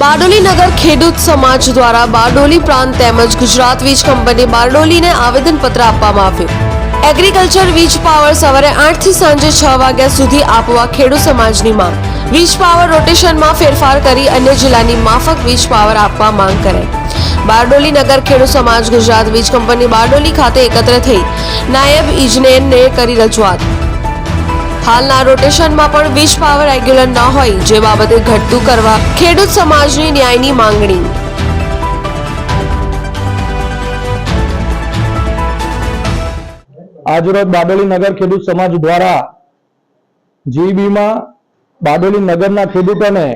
બારડોલી નગર ખેડૂત સમાજ દ્વારા બારડોલી પ્રાંત તેમજ ગુજરાત વીજ કંપની બારડોલીને આવેદનપત્ર આપવામાં આવ્યું. એગ્રીકલ્ચર વીજ પાવર સવારે આઠથી સાંજે છ વાગ્યા સુધી આપવા ખેડૂત સમાજની માંગ. વીજ પાવર રોટેશનમાં ફેરફાર કરી અન્ય જિલ્લાની માફક વીજ પાવર આપવા માંગ કરાઈ બારડોલી નગર ખેડૂત સમાજ ગુજરાત વીજ કંપની બારડોલી ખાતે એકત્ર થઈ નાયબ ઇજનેરને કરી રજૂઆત. હાલના રોટેશનમાં પણ વીજ પાવર રેગ્યુલર ન હોય, જે બાબતે ઘટતું કરવા ખેડૂત સમાજની ન્યાયની માંગણી. આજરોજ બારડોલી નગર ખેડૂત સમાજ દ્વારા જીબીમાં બારડોલી નગરના ખેડૂતોને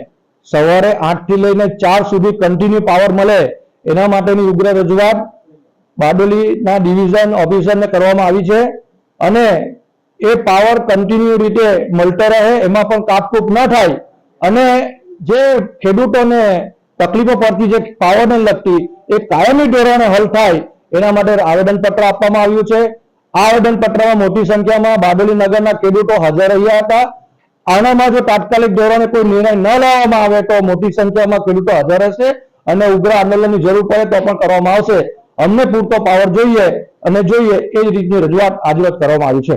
સવારે આઠથી લઈને ચાર સુધી કન્ટિન્યુ પાવર મળે, એના માટેની ઉગ્ર રજૂઆત બારડોલીના ડિવિઝન ઓફિસરને કરવામાં આવી છે. અને એ પાવર કન્ટિન્યુ રીતે મળતો રહે, એમાં પણ કાપકૂપ ન થાય. અને જે ખેડૂતોને તકલીફો પડતી, જે પાવરને લગતી, એ કાયમી ધોરણે હલ થાય, એના માટે આવેદનપત્ર આપવામાં આવ્યું છે. આ આવેદનપત્રમાં મોટી સંખ્યામાં બારડોલી નગરના ખેડૂતો હાજર રહ્યા હતા. આનામાં જો તાત્કાલિક ધોરણે કોઈ નિર્ણય ન લેવામાં આવે તો મોટી સંખ્યામાં ખેડૂતો હાજર હશે અને ઉગ્ર આંદોલનની જરૂર પડે તો પણ કરવામાં આવશે. અમને પૂરતો પાવર જોઈએ અને જોઈએ એ રીતની રજૂઆત આજરોજ કરવામાં આવી છે.